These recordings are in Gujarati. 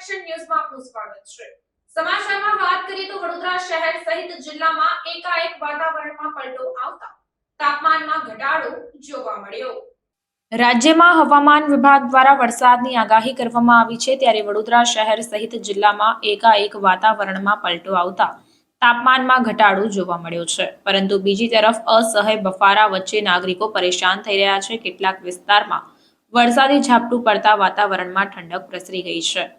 એક્શન ન્યૂઝમાં આપનું સ્વાગત છે. સમાચારમાં વાત કરીએ તો વડોદરા શહેર સહિત જિલ્લામાં એકાએક વાતાવરણમાં પલટો આવતા તાપમાનમાં ઘટાડો જોવા મળ્યો. રાજ્યમાં હવામાન વિભાગ દ્વારા વરસાદની આગાહી કરવામાં આવી છે ત્યારે વડોદરા શહેર સહિત જિલ્લામાં એકાએક વાતાવરણમાં પલટો આવતા તાપમાનમાં ઘટાડો જોવા મળ્યો છે. પરંતુ બીજી તરફ અસહ્ય બફારા વચ્ચે નાગરિકો પરેશાન થઈ રહ્યા છે. કેટલાક વિસ્તારમાં વરસાદી ઝાપટું પડતા વાતાવરણમાં ઠંડક પ્રસરી ગઈ છે.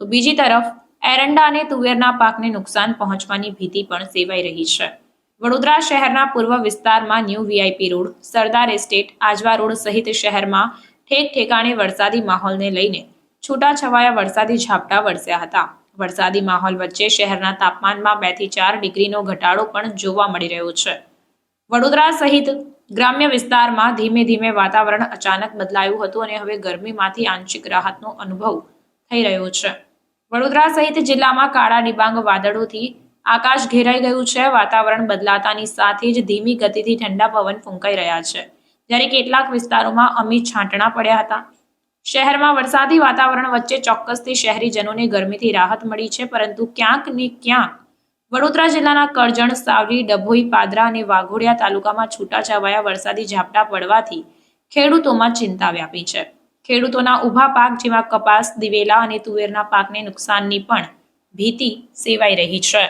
તો બીજી તરફ, એરંડા અને તુવેરના પાકને નુકસાન પહોંચવાની ભીતિ પણ સેવાઈ રહી છે. વડોદરા શહેરના પૂર્વ વિસ્તારમાં new VIP road, Sardar estate, Ajwa road સહિત શહેરમાં ઠેક ઠેકાણે વરસાદી માહોલને લઈને છૂટાછવાયા વરસાદી ઝાપટા વરસ્યા હતા. વરસાદી માહોલ વચ્ચે શહેરના તાપમાનમાં બેથી ચાર ડિગ્રીનો ઘટાડો પણ જોવા મળી રહ્યો છે. વડોદરા સહિત ગ્રામ્ય વિસ્તારમાં ધીમે ધીમે વાતાવરણ અચાનક બદલાયું હતું અને હવે ગરમીમાંથી આંશિક રાહતનો અનુભવ થઈ રહ્યો છે. વડોદરા સહિત જિલ્લામાં કાળા ડિબાંગ વાદળોથી આકાશ ઘેરાઈ ગયું છે. વાતાવરણ બદલાતાની સાથે જ ધીમી ગતિથી ઠંડા પવન ફૂંકાઈ રહ્યા છે. જ્યારે કેટલાક વિસ્તારોમાં અમી છાંટણા પડ્યા હતા. શહેરમાં વરસાદી વાતાવરણ વચ્ચે ચોક્કસથી શહેરીજનોને ગરમીથી રાહત મળી છે, પરંતુ ક્યાંક ને ક્યાંક વડોદરા જિલ્લાના કરજણ, સાવલી, ડભોઈ, પાદરા અને વાઘોડિયા તાલુકામાં છૂટાછવાયા વરસાદી ઝાપટા પડવાથી ખેડૂતોમાં ચિંતા વ્યાપી છે. ખેડૂતોના ઊભા પાક જેવા કપાસ, દિવેલા અને તુવેરના પાકને નુકસાનની પણ ભીતિ સેવાઈ રહી છે.